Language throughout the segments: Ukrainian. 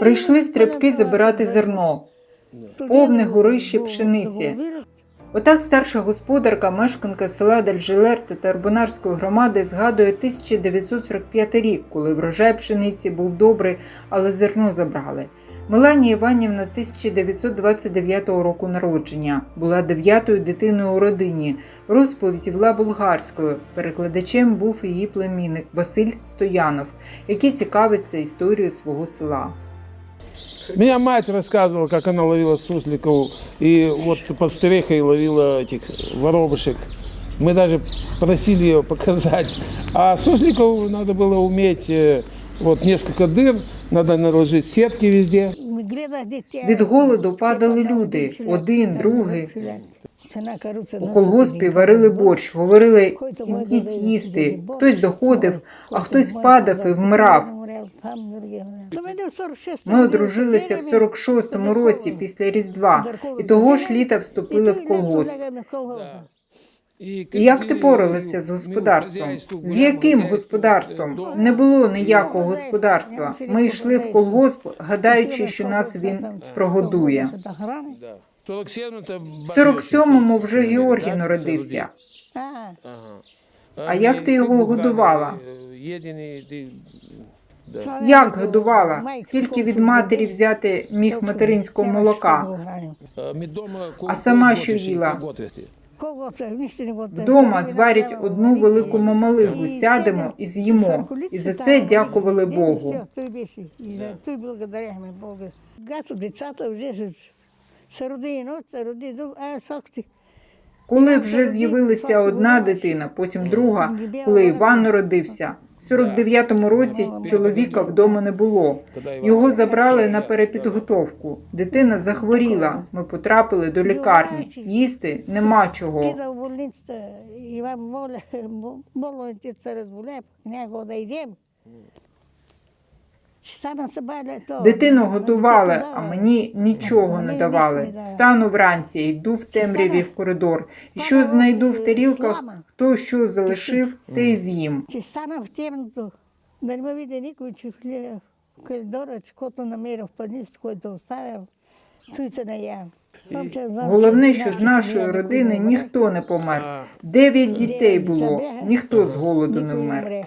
Прийшли стрибки забирати зерно, повне горище пшениці. Отак старша господарка, мешканка села Дальжилер та Тарбонарської громади згадує 1945 рік, коли врожай пшениці був добрий, але зерно забрали. Меланія Іванівна 1929 року народження була дев'ятою дитиною у родині. Розповідь вела болгарською. Перекладачем був її племінник Василь Стоянов, який цікавиться історією свого села. Меня мать рассказывала, как она ловила сусликов, и вот под стрехой ловила этих воробушек. Мы даже просили ее показать. А сусликов надо было уметь, э, вот несколько дыр, надо наложить сетки везде. Від голоду падали люди, один, другий. У колгоспі варили борщ, говорили ідіть їсти. Хтось доходив, а хтось падав і вмирав. Ми одружилися в 46-му році після Різдва, і того ж літа вступили в колгосп. І як ти поралися з господарством? З яким господарством? Не було ніякого господарства. Ми йшли в колгосп, гадаючи, що нас він прогодує. Да. 47 В 47-му вже Георгій народився. А як ти його годувала? Як годувала? Скільки від матері взяти міг материнського молока? А, А сама що їла? Вдома зварять одну велику мамалигу, сядемо і з'їмо. І за це дякували Богу. Той благодаряємо Богу. Гато децата вже се роди, ну, це роди, а сокти. Коли вже з'явилася одна дитина, потім друга, коли Іван народився. В 49-му році чоловіка вдома не було. Його забрали на перепідготовку. Дитина захворіла. Ми потрапили до лікарні. Їсти нема чого. Дитину годували, а мені нічого не давали. Встану вранці, йду в темряві в коридор. І що знайду в тарілках, хто що залишив, те й з'їм. Чи стана в да не види никой, че в коридора, че кото намерил в панист, който оставил, той се не я. Головне, що з нашої родини ніхто не помер. Дев'ять дітей було, ніхто з голоду не вмер.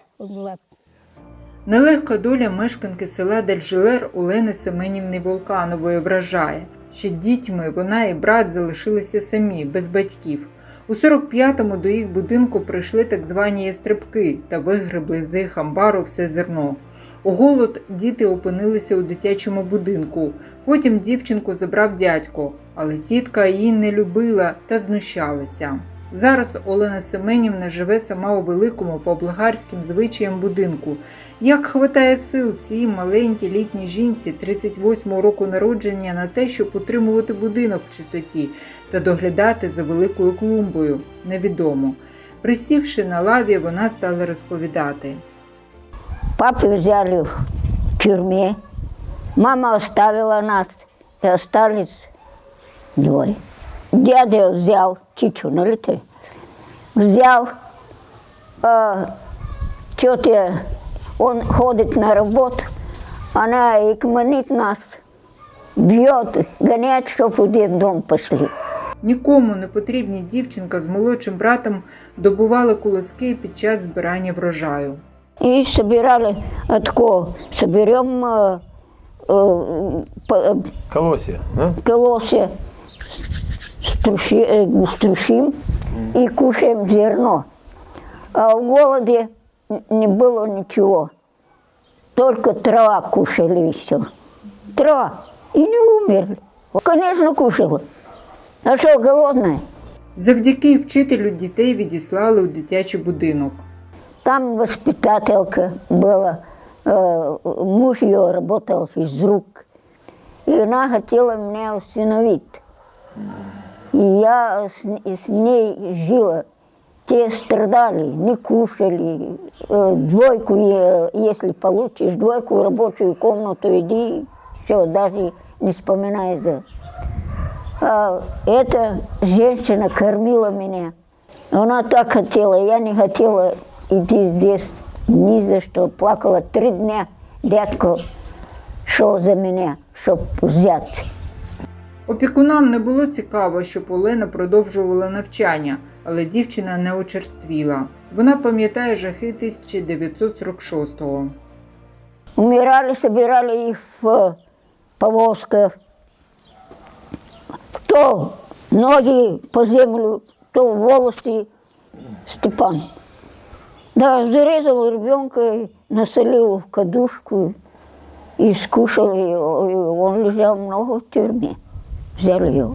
Нелегка доля мешканки села Дальжилер Олени Семенівни Волканової вражає, що дітьми вона і брат залишилися самі, без батьків. У 45-му до їх будинку прийшли так звані ястрибки та вигребли з їх амбару все зерно. У голод діти опинилися у дитячому будинку. Потім дівчинку забрав дядько, але тітка її не любила та знущалася. Зараз Олена Семенівна живе сама у великому по болгарським звичаям будинку. Як хватає сил цій маленькій літній жінці 38-го року народження на те, щоб утримувати будинок в чистоті та доглядати за великою клумбою, невідомо. Присівши на лаві, вона стала розповідати. Папу взяли в тюрьме. Мама оставила нас, и остались двое. Дядя взял, чичу, налетай, взял, а, тетя, он ходит на работу, она экманит нас, бьет, гоняет, чтобы в дом пошли. Нікому не потрібні дівчинка з молодшим братом добували колоски під час збирання врожаю. И собирали э, такое, соберем э, струшим и кушаем зерно. А в голоде н- не было ничего. Только трава кушали и все. Трава. И не умерли. Конечно, кушала. А что, голодная? Завдяки вчителю дітей відіслали у дитячий будинок. Там воспитателька была, э, муж ее работал физрук. И она хотела меня усыновить. И я с, с ней жила. Те страдали, не кушали. Э, Двойку, если получишь двойку в рабочую комнату, иди, все, даже не вспоминай за. А эта женщина кормила меня. Она так хотела, я не хотела идти здесь ни за что. Плакала три дня. Дядько пішов за мене, щоб взяти. Опікунам не було цікаво, щоб Олена продовжувала навчання, але дівчина не очерствіла. Вона пам'ятає жахи 1946-го. Умирали, собирали їх в повозках. Хто ноги по землю, то волосы Степан. Да, зарезал ребенка, насолил в кадушку и скушал его. И он лежал много в тюрьме. Взяли.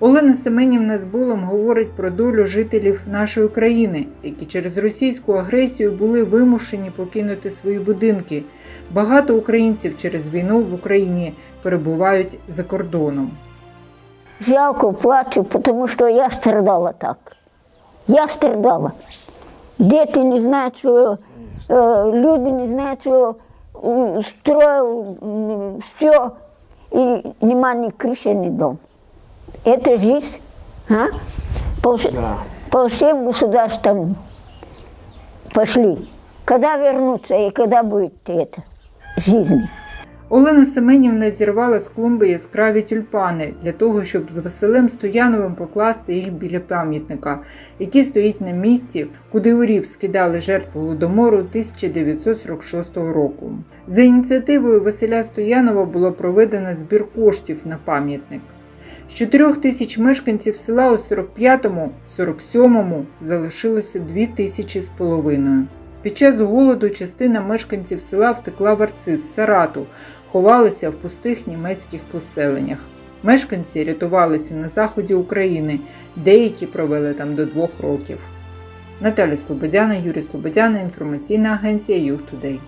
Олена Семенівна з болем говорить про долю жителів нашої країни, які через російську агресію були вимушені покинути свої будинки. Багато українців через війну в Україні перебувають за кордоном. Жалко, плачу, потому что я страдала так. Я страдала. Дети не знают, что э, люди не знают, что м, строил все, и нема ни крыши, ни дом. Это жизнь. А? По, вс- Да. по всем государствам пошли. Когда вернуться и когда будет это жизнь? Олена Семенівна зірвала з клумби яскраві тюльпани для того, щоб з Василем Стояновим покласти їх біля пам'ятника, який стоїть на місці, куди у рів скидали жертву голодомору 1946 року. За ініціативою Василя Стоянова було проведено збір коштів на пам'ятник. З 4 тисяч мешканців села у 45-му, 47-му залишилося 2 тисячі з половиною. Під час голоду частина мешканців села втекла в Арцис, Сарату, ховалися в пустих німецьких поселеннях. Мешканці рятувалися на заході України, деякі провели там до двох років. Наталя Слободяна, Юрій Слободяна, інформаційна агенція Юг Тудей.